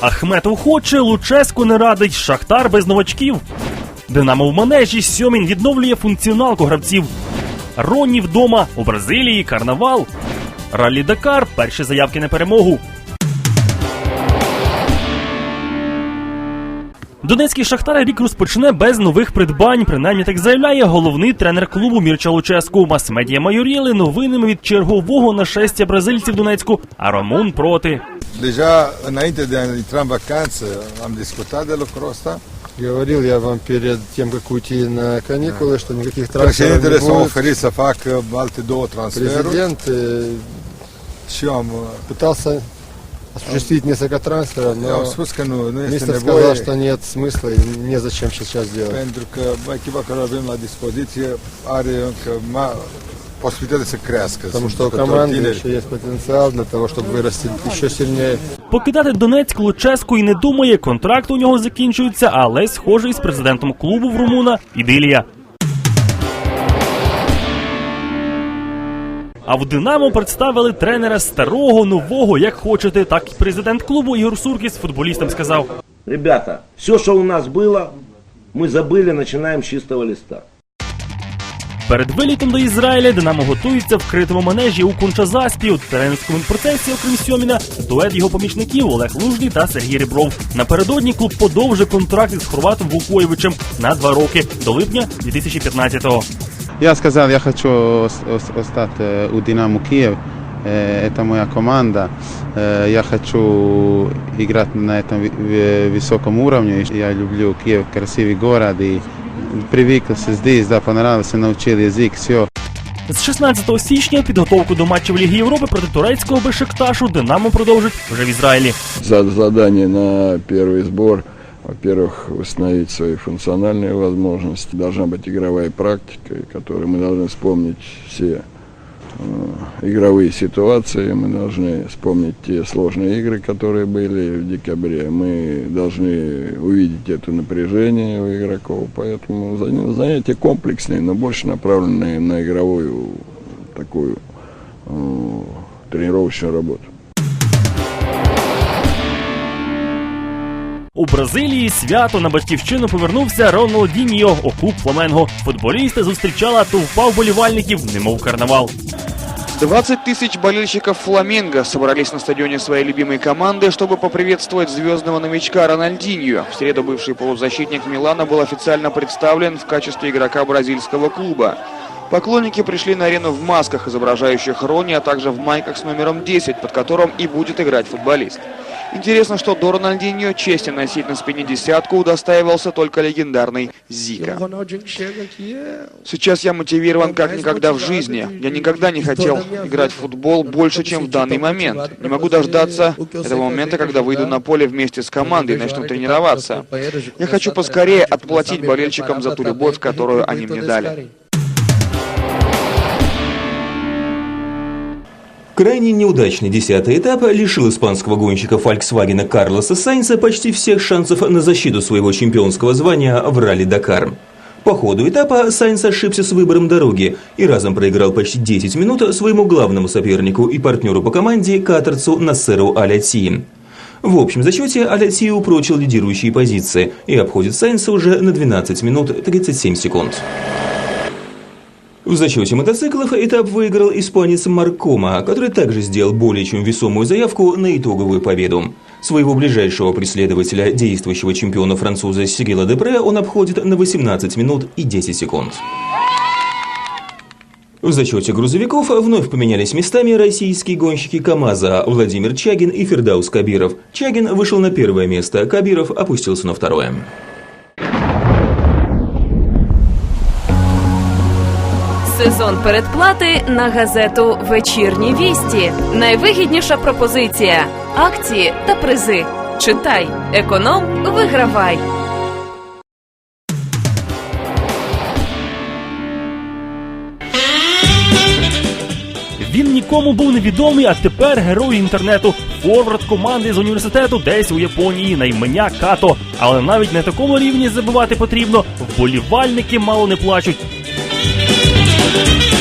Ахметов хоче, Луческу не радить, Шахтар без новачків. Динамо в манежі Сьомін відновлює функціоналку гравців. Ронні вдома у Бразилії карнавал. Раллі Дакар перші заявки на перемогу. Донецький Шахтар рік розпочне без нових придбань. Принаймні так заявляє головний тренер клубу Мірча Луческу. Мас-медіа майоріли новинами від чергового нашестя бразильців Донецьку, а Ромун проти. Já na Inter de entrar em vacanze, am discutat de lucrul ăsta. Говорил я вам перед тем, как уйти на каникулы, что никаких трансферов не будет. oferit să facă alte două transferuri Президент э, și eu am, uh, пытался осуществить несколько трансферов, но spus că nu, nu este министр nevoie сказал, что нет смысла и незачем сейчас делать. pentru că echipa care o avem la dispoziție are încă ma, posibilitatea să crească. Потому Sunt что у jucători команды tineri. еще есть потенциал для того, чтобы вырасти еще сильнее. Покидати Донецьк Луческу і не думає, контракт у нього закінчується, але схожий з президентом клубу в Румуна Ідилія. А в Динамо представили тренера старого, нового, як хочете, так і президент клубу Ігор Суркіс футболістам сказав. Ребята, все, что у нас было, мы забыли, начинаем с чистого листа. Перед вилітом до Ізраїля Динамо готується в критому манежі у Кунчазаспі. У тренерському процесі, окрім Сьоміна, дует його помічників Олег Лужний та Сергій Рібров. Напередодні клуб подовжив контракт із Хорватом Вукоєвичем на два роки до липня 2015-го. Я сказал, я хочу ос- ос- остаться э, у Динамо Киев. Э, Это моя команда. Э, Я хочу играть на этом ви- ви- высоком уровне. Я люблю Киев, красивый город. И привыкся здесь, да, понравился, научил язык, все. З 16 січня підготовку до матчів Ліги Європи проти турецького Бешикташу Динамо продовжить вже в Ізраїлі. за- задание на первый сбор, во-первых, восстановить свои функциональные возможности. Должна быть игровая практика, которой мы должны вспомнить все э, игровые ситуации, мы должны вспомнить те сложные игры, которые были в декабре. Мы должны увидеть это напряжение у игроков, поэтому заня- занятия комплексные, но больше направленные на игровую такую э, тренировочную работу. У Бразилії свято на батьківщину повернувся Роналдіньо у клуб Фламенго. Футболісти зустрічала товпа вболівальників, немов карнавал. 20 тысяч болельщиков «Фламенго» собрались на стадионе своей любимой команды, чтобы поприветствовать звездного новичка Рональдиньо. В среду бывший полузащитник Милана был официально представлен в качестве игрока бразильского клуба. Поклонники пришли на арену в масках, изображающих Рони, а также в майках с номером 10, под которым и будет играть футболист. Интересно, что до Рональдиньо чести носить на спине десятку удостаивался только легендарный Зика. Сейчас я мотивирован как никогда в жизни. Я никогда не хотел играть в футбол больше, чем в данный момент. Не могу дождаться этого момента, когда выйду на поле вместе с командой и начну тренироваться. Я хочу поскорее отплатить болельщикам за ту любовь, которую они мне дали. Крайне неудачный десятый этап лишил испанского гонщика Volkswagen Карлоса Сайнса почти всех шансов на защиту своего чемпионского звания в ралли-Дакар. По ходу этапа Сайнс ошибся с выбором дороги и разом проиграл почти 10 минут своему главному сопернику и партнеру по команде катарцу Нассеру Аляти. В общем зачете Аляти упрочил лидирующие позиции и обходит Сайнса уже на 12 минут 37 секунд. В зачете мотоциклов этап выиграл испанец Маркома, который также сделал более чем весомую заявку на итоговую победу. Своего ближайшего преследователя, действующего чемпиона француза Сигела Депре, он обходит на 18 минут и 10 секунд. В зачете грузовиков вновь поменялись местами российские гонщики КАМАЗа Владимир Чагин и Фердаус Кабиров. Чагин вышел на первое место, Кабиров опустился на второе. Сезон передплати на газету Вечірні вісті. Найвигідніша пропозиція. Акції та призи. Читай, економ, вигравай. Він нікому був невідомий, а тепер герой інтернету. Форвард команди з університету десь у Японії на імення Като. Але навіть на такому рівні забивати потрібно. Вболівальники мало не плачуть. Thank